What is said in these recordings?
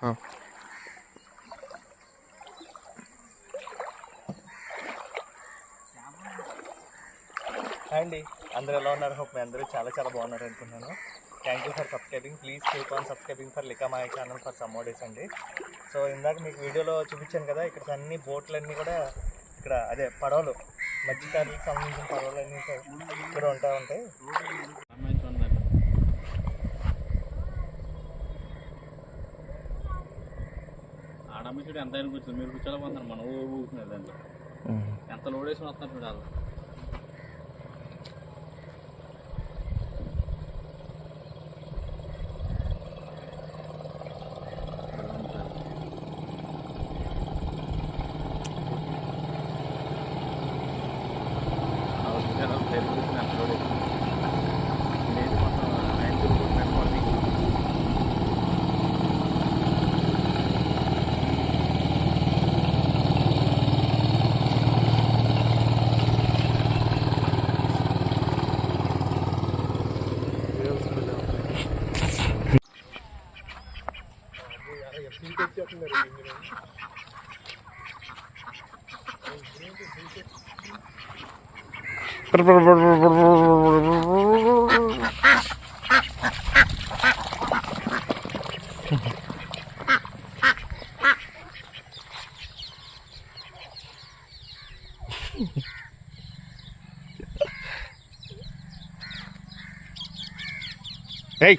Hi అండి. అందరూ ఎలా ఉన్నారు? హోప్ మీ అందరూ చాలా చాలా బాగున్నారు అనుకున్నాను thank you for subscribing please keep on subscribing for లికా my channel for some days అండి. సో ఇందాక మీకు వీడియోలో చూపించాను కదా ఇక్కడ అన్ని బోట్లన్నీ కూడా ఇక్కడ అదే పడవలు మధ్యకారులకు సంబంధించిన పడవలు అన్నీ ఇక్కడ ఉంటా ఉంటాయి. చూడు ఎంత కూర్చుంది మీరు కూర్చోలేకపోతున్నారు మనం ఊ ఊగుతున్నారు దాంట్లో ఎంత లోడ్ వేసుకుని వస్తున్నారు చూడాలి ఏయ్ Hey!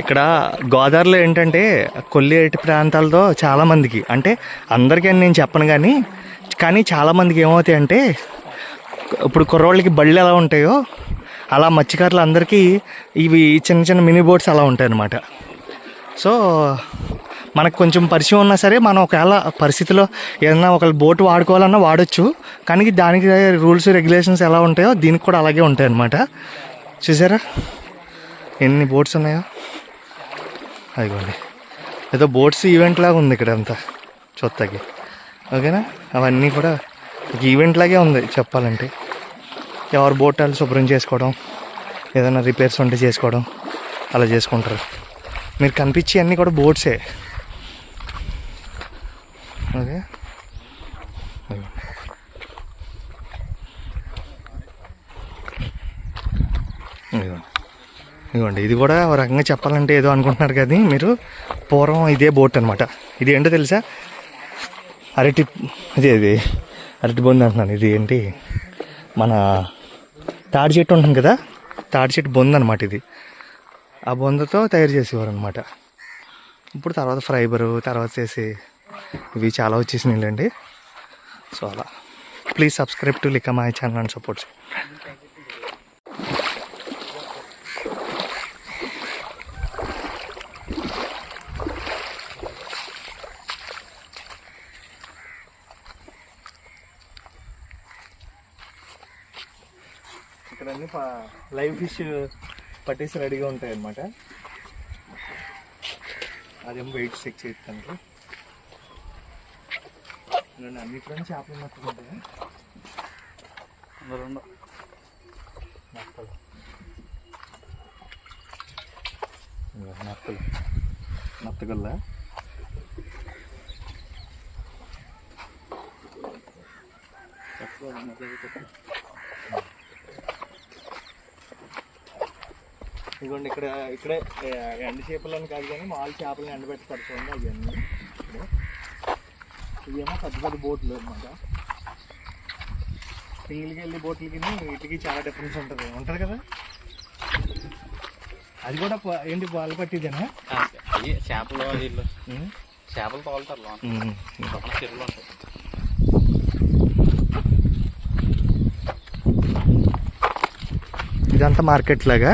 ఇక్కడ గోదావరిలో ఏంటంటే కొల్లేటి ప్రాంతాలతో చాలామందికి అంటే అందరికీ అని నేను చెప్పను కానీ కానీ చాలామందికి ఏమవుతాయి అంటే ఇప్పుడు కుర్రోళ్ళకి బళ్ళు ఎలా ఉంటాయో అలా మత్స్యకారులు అందరికీ ఇవి చిన్న చిన్న మినీ బోట్స్ అలా ఉంటాయి అన్నమాట సో మనకు కొంచెం పరిచయం ఉన్నా సరే మనం ఒకవేళ పరిస్థితిలో ఏదైనా ఒక బోట్ వాడుకోవాలన్నా వాడచ్చు. కానీ దానికి రూల్స్ రెగ్యులేషన్స్ ఎలా ఉంటాయో దీనికి కూడా అలాగే ఉంటాయి అన్నమాట చూసారా? ఎన్ని బోట్స్ ఉన్నాయో? అదిగోండి. ఏదో బోట్స్ ఈవెంట్ లాగా ఉంది ఇక్కడ అంతా చూస్తాకి ఓకేనా? అవన్నీ కూడా ఒక ఈవెంట్ లాగే ఉంది చెప్పాలంటే. ఎవరు బోట్ శుభ్రం చేసుకోవడం ఏదైనా రిపేర్స్ ఉంటే చేసుకోవడం అలా చేసుకుంటారు. మీరు కనిపించే అన్నీ కూడా బోట్సే. ఓకే ఇదిగోండి. ఇది కూడా ఒక రకంగా చెప్పాలంటే ఏదో అనుకుంటున్నారు కానీ మీరు పూర్వం ఇదే బోట్ అనమాట ఇది ఏంటో తెలుసా? అరటి ఇదే ఇది అరటి బొంది అంటున్నాను. ఇది ఏంటి? మన తాడి చెట్టు ఉంటుంది కదా? తాడి చెట్టు బొంద అనమాట ఇది. ఆ బొందతో తయారు చేసేవారు అనమాట ఇప్పుడు తర్వాత ఫ్రైబరు తర్వాత చేసి ఇవి చాలా వచ్చేసినాయిలేండి. సో అలా. ప్లీజ్ సబ్స్క్రైబ్ టు లిక్క మై ఛానల్ అండ్ సపోర్ట్ ఇక్కడ లైవ్ ఫిష్ పట్టేసి రెడీగా ఉంటాయి అన్నమాట అదేమో వెయిట్ చెక్ చేస్తాను నేను అన్నిట్లో చేపలు నచ్చుకుంటాయి రెండు. నక్కలు నక్కలు నత్తగల్ల ఇదిగోండి ఇక్కడ ఇక్కడే ఎండు చేపలని కాదు కానీ మామూలు చేపలను ఎండబెడతారు చూడండి అవన్నీ. ఇక్కడ ఇవేమో పెద్ద పెద్ద బోట్లు అనమాట సింగిల్కి వెళ్ళి బోట్లకి వీటికి చాలా డిఫరెన్స్ ఉంటుంది. ఉంటుంది కదా? అది కూడా ప- ఏంటి బాల్ పట్టిదేనా? చేపలు వీళ్ళు చేపలు తోలుతారు లోన. చెరువులు ఉంటాయి. ఇదంతా మార్కెట్ లాగా?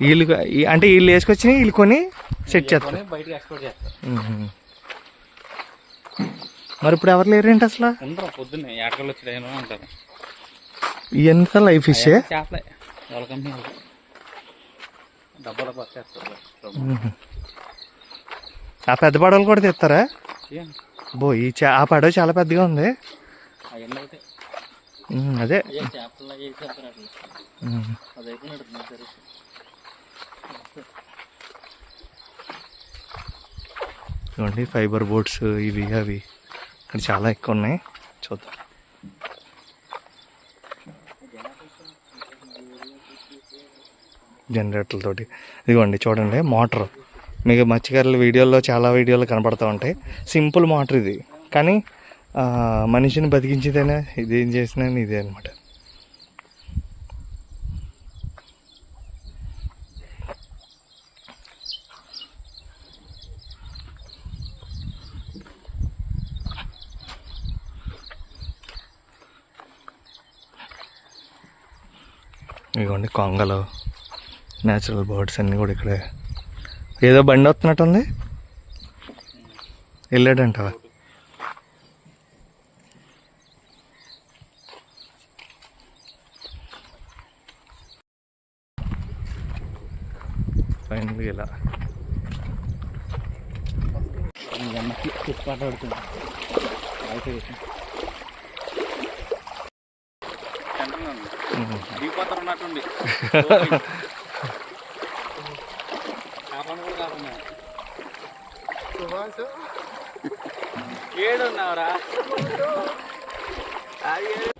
వీళ్ళు అంటే వీళ్ళు వేసుకొచ్చి వీళ్ళు కొని సెట్ చేస్తారు. కొని బయటకి ఎక్స్పోర్ట్ చేస్తారు. మ్మ్. మరి ఇప్పుడు ఎవరు లేరేంటి అసలు? ఉండరు పొద్దున్నే ఉంటారు లైఫ్ ఫిషే చేపలే వాళ్ళ కంపెనీ వాళ్ళకి డబ్బాల పట్టేస్తారు ఆ పెద్ద పడవలు కూడా తెస్తారా? బో ఈ ఆ పడవ చాలా పెద్దగా ఉంది. అదే. ఇవ్వండి ఫైబర్ బోట్స్ ఇవి అవి. ఇక్కడ చాలా ఎక్కువ ఉన్నాయి. చూద్దాం. జనరేటర్లతోటి ఇదిగోండి చూడండి మోటార్ మీకు మత్స్యకారుల వీడియోల్లో చాలా వీడియోలు కనపడుతూ ఉంటాయి. సింపుల్ మోటార్ ఇది. కానీ మనిషిని బతికించేదైనా? ఇది ఏం చేసినా ఇదే అనమాట ఇదిగోండి కొంగలు న్యాచురల్ బర్డ్స్ అన్నీ కూడా ఇక్కడే. ఏదో బండి వస్తున్నట్టుంది? వెళ్ళాడంటావా ఫైనల్గా ఇలా. పాట పడుతుంది దిగిపోతారు ఉన్నట్టుండి కాపాడు కూడా కాకుండా ఏడున్నావురా? అది ఏడు.